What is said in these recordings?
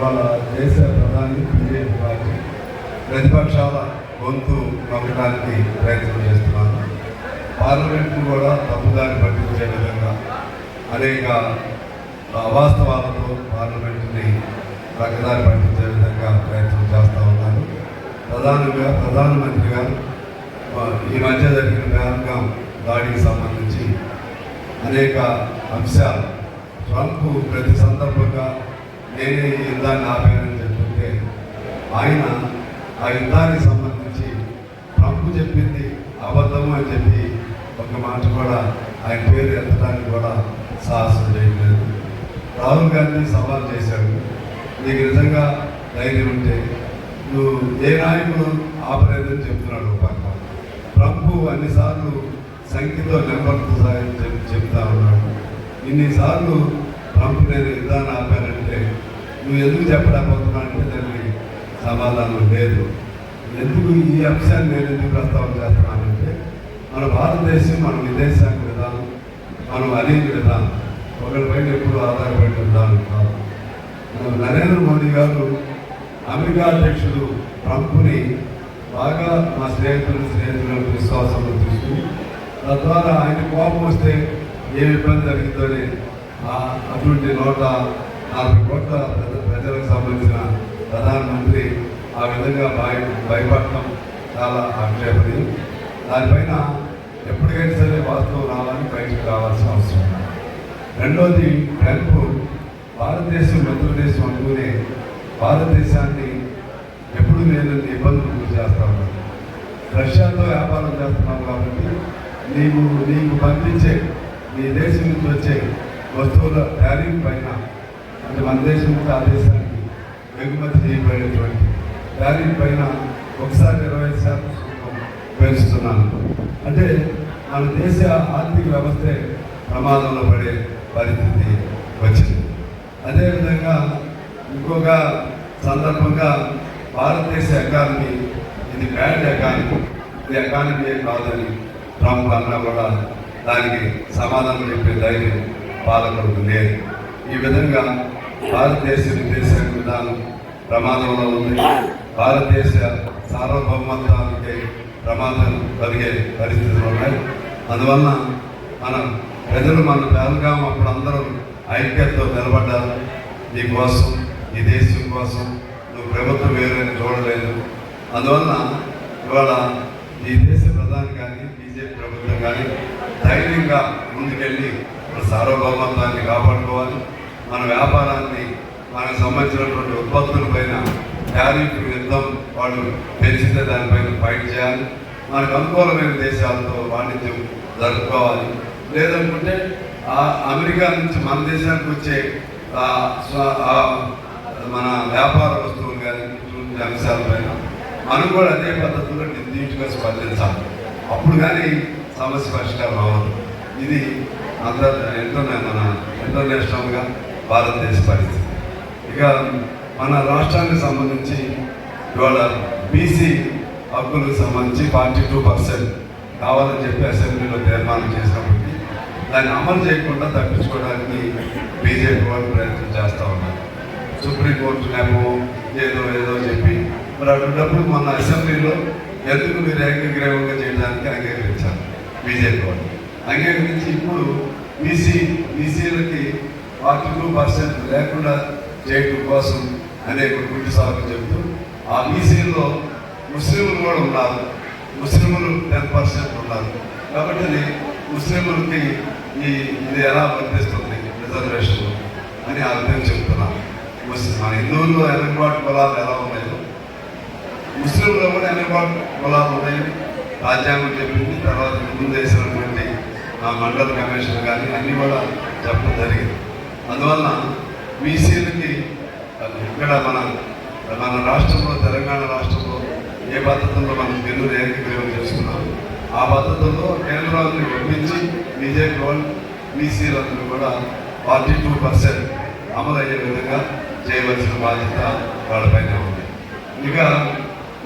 ఇవాళ దేశ ప్రధాని బీజేపీ పార్టీ ప్రతిపక్షాల గొంతు నొక్కడానికి ప్రయత్నం చేస్తున్నారు పార్లమెంట్ను కూడా తప్పుదారి పట్టించే విధంగా అనేక అవాస్తవాలతో పార్లమెంటుని ప్రక్కదారి పట్టించే విధంగా ప్రయత్నం చేస్తూ ఉన్నారు ప్రధానంగా ప్రధానమంత్రి గారు ఈ మధ్య జరిగిన బేరంగం దాడికి సంబంధించి అనేక అంశాలు ట్రంప్ ప్రతి సందర్భంగా నేను ఈ యుద్ధాన్ని ఆపానని చెప్తుంటే ఆయన ఆ యుద్ధానికి సంబంధించి ప్రభు చెప్పింది అబద్ధము అని చెప్పి ఒక మాట కూడా ఆయన పేరు ఎత్తడానికి కూడా సాహసం చేయలేదు. రాహుల్ గాంధీ సవాల్ చేశాడు. నీకు నిజంగా ధైర్యం ఉంటే నువ్వు ఏ నాయకుడు ఆపలేదని చెప్తున్నాడు పక్క. ప్రభు అన్నిసార్లు సంఖ్యతో నెంబర్తో సాయం చెప్- చెప్తా ఉన్నాడు. ఇన్నిసార్లు ప్రభు నేను యుద్ధాన్ని ఆపానంటే నువ్వు ఎందుకు చెప్పలేకపోతున్నా అంటే దానికి సమాధానం లేదు. ఎందుకు ఈ అంశాన్ని నేను ఎందుకు ప్రస్తావన చేస్తున్నానంటే మన భారతదేశం మన విదేశాంగ విధానం మనం అనేక విధానం ఒకరిపైన ఎప్పుడు ఆధారపడిన విధానం కాదు. నరేంద్ర మోడీ గారు అమెరికా అధ్యక్షుడు ట్రంప్ని బాగా మా స్నేహితులు స్నేహితులను విశ్వాసంలో తీసుకుని తద్వారా ఆయన కోపం వస్తే ఏ ఇబ్బంది జరిగిందని అటువంటి నూట నలభై కోట్ల ప్రజలకు సంబంధించిన ప్రధానమంత్రి ఆ విధంగా భయ భయపడటం చాలా ఆక్షేపణీయం దానిపైన ఎప్పటికైనా సరే వాస్తవం రావాలని బయటకు రావాల్సిన అవసరం ఉంది. రెండోది ట్రంప్ భారతదేశం మిత్రదేశం అనుకునే భారతదేశాన్ని ఎప్పుడు నేను ఇబ్బందులు గురి చేస్తా ఉన్నాను రష్యాతో వ్యాపారం చేస్తున్నాం కాబట్టి నీవు నీకు పంపించే నీ దేశం నుంచి వచ్చే వస్తువుల ట్యారింగ్ పైన మన దేశం నుంచి ఆ దేశానికి ఎగుమతి చేయబడేటువంటి దానిపైన ఒకసారి ఇరవై ఐదు శాతం సుంకం అంటే మన దేశ ఆర్థిక వ్యవస్థే ప్రమాదంలో పడే పరిస్థితి వచ్చింది. అదేవిధంగా ఇంకొక సందర్భంగా భారతదేశ ఎకానమీ ఇది బ్యాడ్ ఎకానమీ. ఇది ఎకానమీ కాదని ట్రంప్ అన్నా కూడా దానికి సమాధానం చెప్పే ధైర్యం పాలకులకు లేదు. ఈ విధంగా భారతదేశ విదేశాంగ విధానం ప్రమాదంలో ఉంది. భారతదేశ సార్వభౌమత్వానికి ప్రమాదం కలిగే పరిస్థితులు ఉన్నాయి. అందువలన మన ప్రజలు మన పేదగాం అప్పుడు అందరూ ఐక్యతతో నిలబడ్డారు. నీకోసం ఈ దేశం కోసం నువ్వు ప్రభుత్వం వేరని చూడలేదు. అందువలన ఇవాళ ఈ దేశ ప్రధాని కానీ బీజేపీ ప్రభుత్వం కానీ ధైర్యంగా ముందుకెళ్ళి మన సార్వభౌమత్వాన్ని కాపాడుకోవాలి. మన వ్యాపారాన్ని మనకు సంబంధించినటువంటి ఉత్పత్తుల పైన టారిఫ్ యుద్ధం వాళ్ళు పెంచితే దానిపైన ఫైట్ చేయాలి. మనకు అనుకూలమైన దేశాలతో వాణిజ్యం జరుపుకోవాలి. లేదనుకుంటే ఆ అమెరికా నుంచి మన దేశానికి వచ్చే మన వ్యాపార వస్తువులు కానీ ఇటువంటి అంశాలపైన మనం కూడా అదే పద్ధతిలో నిర్దిష్టంగా స్పందించాలి. అప్పుడు కానీ సమస్య పరిష్కారం అవ్వదు. ఇది అంతర్ ఇంటర్నే మన ఇంటర్నేషనల్గా భారతదేశ పరిస్థితి ఇక మన రాష్ట్రానికి సంబంధించి ఇవాళ బీసీ హక్కులకు సంబంధించి ఫార్టీ టూ పర్సెంట్ కావాలని చెప్పి అసెంబ్లీలో తీర్మానం చేసినప్పటికీ దాన్ని అమలు చేయకుండా తప్పించుకోవడానికి బీజేపీ వాళ్ళు ప్రయత్నం చేస్తూ ఉన్నారు. సుప్రీంకోర్టునేమో ఏదో ఏదో చెప్పి మరి అటువంటిప్పుడు మన అసెంబ్లీలో ఎందుకు మీరు ఏకగ్రీవంగా చేయడానికి అంగీకరించారు బీజేపీ వాళ్ళు? అంగీకరించి ఇప్పుడు బీసీ బీసీల ఫార్టీ టూ పర్సెంట్ లేకుండా చేయటం కోసం అనేక గుడ్డు సాగులు చెబుతూ ఆ బీసీల్లో ముస్లింలు కూడా ఉన్నారు. ముస్లింలు టెన్ పర్సెంట్ ఉన్నారు. కాబట్టి ముస్లింలకి ఈ ఇది ఎలా వర్తిస్తుంది రిజర్వేషన్ అని ఆ విధంగా చెప్తున్నాను ముస్లిం మన హిందువుల్లో వెనుకబాటు కులాలు ఎలా ఉన్నాయో ముస్లింలో కూడా వెనుకబాటు కులాలు ఉన్నాయి. రాజ్యాంగం చెప్పింది తర్వాత ముందు వేసినటువంటి ఆ మండల కమిషన్ కానీ అన్నీ కూడా చెప్పడం జరిగింది. అందువల్ల బీసీలకి ఇక్కడ మన మన రాష్ట్రంలో తెలంగాణ రాష్ట్రంలో ఏ పద్ధతుల్లో మనం బిల్లులు ఏకగ్రీవం చేసుకున్నాం ఆ పద్ధతుల్లో కేంద్రాన్ని ఒప్పించి బీజేపీ వాళ్ళు బీసీలందరూ కూడా ఫార్టీ టూ పర్సెంట్ అమలయ్యే విధంగా చేయవలసిన బాధ్యత వాళ్ళపైన ఉంది. ఇక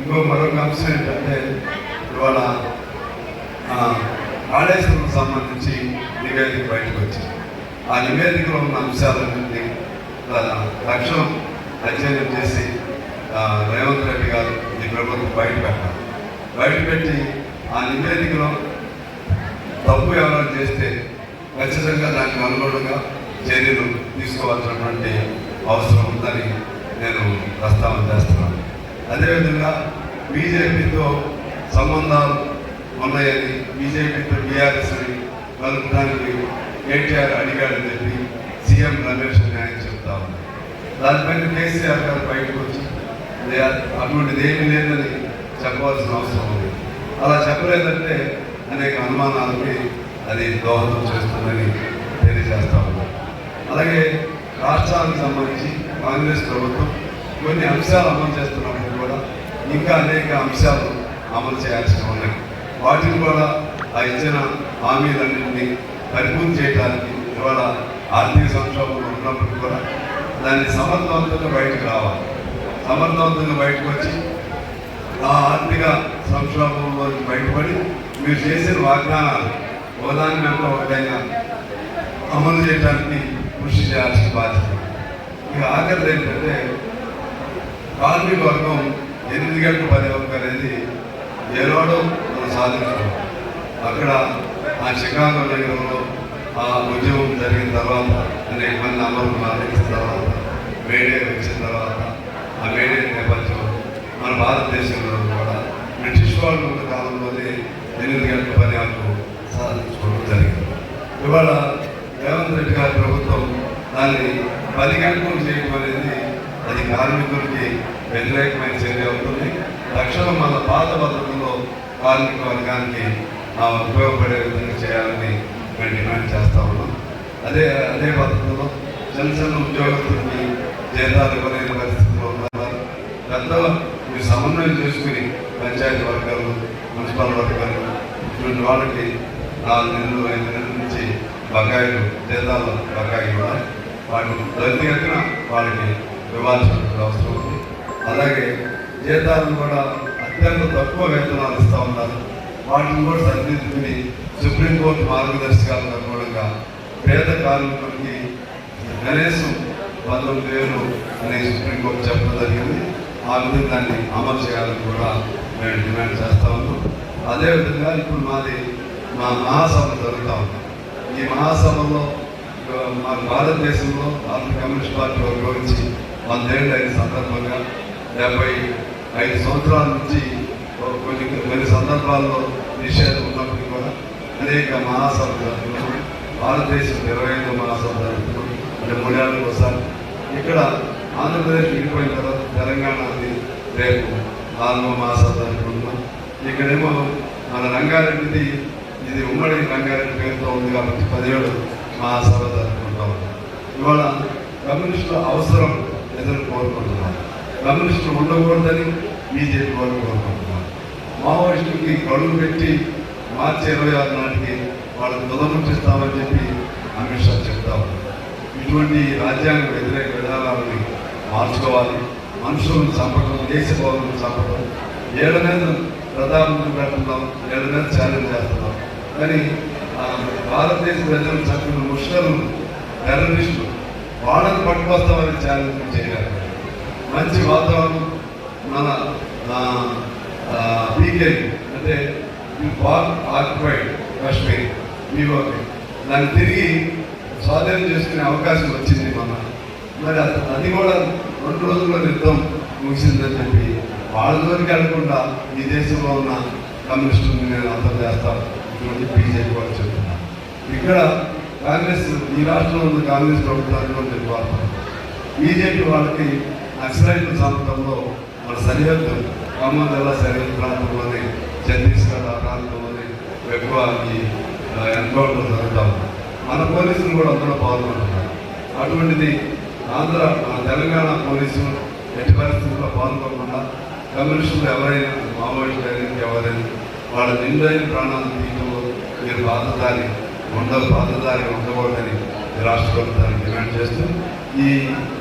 ఇంకో మరొక అంశం ఏంటంటే ఇవాళ ఆడేశ్వరం సంబంధించి నివేదిక బయటకు వచ్చింది. ఆ నివేదికలో ఉన్న అంశాలన్నింటినీ తక్షణం అధ్యయనం చేసి రేవంత్ రెడ్డి గారు ఈ ప్రభుత్వం బయట పెట్టాలి బయట పెట్టి ఆ నివేదికలో తప్పు ఎవరైనా చేస్తే ఖచ్చితంగా దానికి అనుగుణంగా చర్యలు తీసుకోవాల్సినటువంటి అవసరం ఉందని నేను ప్రస్తావన చేస్తున్నాను. అదేవిధంగా బీజేపీతో సంబంధాలు ఉన్నాయని బీజేపీతో బీఆర్ఎస్ని కలుపుడానికి ఎన్టీఆర్ అడిగాడని చెప్పి సీఎం రమేష్ న్యాయం చెప్తా ఉన్నారు. దానిపైన కేసీఆర్ గారు బయటకు వచ్చి అటువంటిది ఏమీ లేదని చెప్పవలసిన అవసరం ఉంది. అలా చెప్పలేదంటే అనేక అనుమానాలకి అది దోహదం చేస్తుందని తెలియజేస్తా ఉన్నాను అలాగే రాష్ట్రానికి సంబంధించి కాంగ్రెస్ ప్రభుత్వం కొన్ని అంశాలు అమలు చేస్తున్నప్పుడు కూడా ఇంకా అనేక అంశాలు అమలు చేయాల్సి ఉన్నాయి వాటిని కూడా ఆ ఇచ్చిన హామీలన్నింటినీ పరిపూర్తి చేయడానికి ఇవాళ ఆర్థిక సంక్షోభంలో ఉన్నప్పుడు కూడా దాన్ని సమర్థవంతంగా బయటకు రావాలి. సమర్థవంతంగా బయటకు వచ్చి ఆ ఆర్థిక సంక్షోభంలో బయటపడి మీరు చేసిన వాగ్దానాలు ఒకదాని వెంట ఒకటైనా అమలు చేయడానికి కృషి చేయాల్సిన బాధ్యత. ఇక ఆఖరిది ఏంటంటే కార్మిక వర్గం ఎనిమిది గంటల పది వరకు అనేది ఏనాడో మనం సాధించడం అక్కడ ఆ చికాగో నగరంలో ఆ ఉద్యమం జరిగిన తర్వాత అనేక మంది అమలు మరణించిన తర్వాత మేడే వచ్చిన తర్వాత ఆ మేడే నేపథ్యంలో మన భారతదేశంలో కూడా బ్రిటిష్ వాళ్ళు ఉన్న కాలంలోనే ఎనిమిది గంటల పని హక్కు సాధించుకోవడం జరిగింది. ఇవాళ రేవంత్ రెడ్డి గారి ప్రభుత్వం దాన్ని పది గంటలు చేయడం అనేది అది కార్మికులకి వ్యతిరేకమైన చర్య ఉంటుంది తక్షణం మన పాత పద్ధతుల్లో కార్మిక వర్గానికి ఉపయోగపడే విధంగా చేయాలని మేము డిమాండ్ చేస్తా ఉన్నాం. అదే అదే పద్ధతిలో చిన్న చిన్న ఉద్యోగస్తులకి జీతాలు ఇవ్వలేని పరిస్థితుల్లో ఉన్నారు. పెద్దలు మీరు సమన్వయం చేసుకుని పంచాయతీ వర్గాలు మున్సిపల్ వర్గాలు ఇటువంటి వాళ్ళకి నాలుగు నెలలు ఐదు నెలల నుంచి బకాయిలు జీతాలు బకాయి కూడా వాటి త్వరితగతిన వాళ్ళకి ఇవ్వాల్సిన అవసరం ఉంది. అలాగే జీతాలను కూడా అత్యంత తక్కువ వేతనాలు ఇస్తూ ఉన్నారు. వాటిని కూడా సరిదిద్దుకుని సుప్రీంకోర్టు మార్గదర్శకాలకు అనుగుణంగా పేద కార్మికులకి కనీసం పంతొమ్మిది వేలు అనే సుప్రీంకోర్టు చెప్పడం జరిగింది. ఆ విధంగా దాన్ని అమలు చేయాలని కూడా మేము డిమాండ్ చేస్తా ఉన్నాం. అదేవిధంగా ఇప్పుడు మాది మా మహాసభ జరుగుతూ ఉంది. ఈ మహాసభలో మా భారతదేశంలో భారత కమ్యూనిస్ట్ పార్టీ గురించి వందేళ్ళు అయిన సందర్భంగా డెబ్బై ఐదు సంవత్సరాల నుంచి కొన్ని కొన్ని సందర్భాల్లో నిషేధం ఉన్నప్పటికీ కూడా అనేక మహాసభలు జరుగుతున్నాం భారతదేశం ఇరవై ఐదు మహాసభ జరుగుతున్నాం అంటే మూడేళ్ళకి ఒకసారి ఇక్కడ ఆంధ్రప్రదేశ్ విడిపోయిన తర్వాత తెలంగాణది రేపు నాలుగో మహాసభ జరుపుకుంటున్నాం ఇక్కడేమో మన రంగారెడ్డిది ఇది ఉమ్మడి రంగారెడ్డి పేరుతో ఉంది కాబట్టి పదిహేడు మహాసభ జరుపుకుంటా ఉన్నాం. ఇవాళ కమ్యూనిస్టుల అవసరం ఎదురు కోరుకుంటున్నాం కమ్యూనిస్టులు ఉండకూడదని బీజేపీ వాళ్ళు కోరుకుంటున్నారు. మావోయిస్టులకి గడువు పెట్టి మార్చి ఇరవై ఆరు నాటికి వాళ్ళకు తుదముట్టిస్తామని చెప్పి అమిత్ షా చెప్తా ఇటువంటి రాజ్యాంగ వ్యతిరేక విధానాలని మార్చుకోవాలి. మనుషులను చంపడం దేశ పౌరులను చంపడం ఏళ్ళ మీద ప్రధానమంత్రి పెడుతున్నాం ఏళ్ళ మీద ఛాలెంజ్ చేస్తున్నాం. కానీ భారతదేశ ప్రజలు చంపిన ముష్కరులు టెర్రరిస్టులు వాళ్ళని పట్టుకొస్తామని ఛాలెంజ్ చేయాలి మంచి వాతావరణం మన పీకెన్ అంటే పాక్ ఆక్యుపైడ్ కాశ్మీర్ బీఓకే దాన్ని తిరిగి స్వాధీనం చేసుకునే అవకాశం వచ్చింది మన. మరి అది- కూడా రెండు రోజుల్లో యుద్ధం ముగిసిందని చెప్పి వాళ్ళ దూరికి వెళ్ళకుండా ఈ దేశంలో ఉన్న కమ్యూనిస్టుని నేను అర్థం చేస్తాను ఇటువంటి బీజేపీ వాళ్ళు చెప్తున్నారు. ఇక్కడ కాంగ్రెస్ ఈ రాష్ట్రంలో ఉన్న కాంగ్రెస్ ప్రభుత్వానికి కూడా చెప్పాలి బీజేపీ వాళ్ళకి నక్సలైట్ల ప్రాంతంలో మన సరిహద్దు ఖమ్మం శరీర ప్రాంతంలోనే ఛత్తీస్గఢ్ ఆ ప్రాంతంలోనే ఎక్కువ ఈ ఎన్కౌంటర్ జరుగుతాం. మన పోలీసులు కూడా అందులో పాల్గొంటున్నారు. అటువంటిది ఆంధ్ర తెలంగాణ పోలీసు ఎట్టి పరిస్థితుల్లో పాల్గొనకుండా కమ్యూనిస్టులు ఎవరైనా మావోయిస్టులు అయినా ఎవరైనా వాళ్ళ నిండైన ప్రాణాలు తీయడంలో మీరు బాధదారి ఉండదు బాధదారి ఉండకూడదని రాష్ట్ర ప్రభుత్వాన్ని డిమాండ్ చేస్తూ ఈ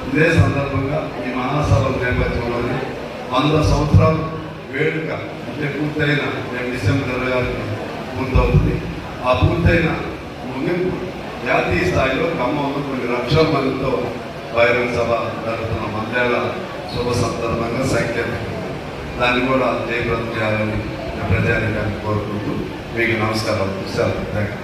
ఇదే సందర్భంగా ఈ మహాసభ నేపథ్యంలోనే వంద సంవత్సరాలు వేడుక అంటే పూర్తయిన రేపు డిసెంబర్ ఇరవై ఆరుకి పూర్తవుతుంది ఆ పూర్తయిన ముగింపు జాతీయ స్థాయిలో ఖమ్మంలో కొన్ని లక్షల మందితో బహిరంగ సభ జరుగుతున్న మంత్రాల శుభ సందర్భంగా సంఖ్య దాన్ని కూడా జయప్రదం చేయాలని ప్రజానికాన్ని కోరుకుంటూ మీకు నమస్కారం సార్ థ్యాంక్ యూ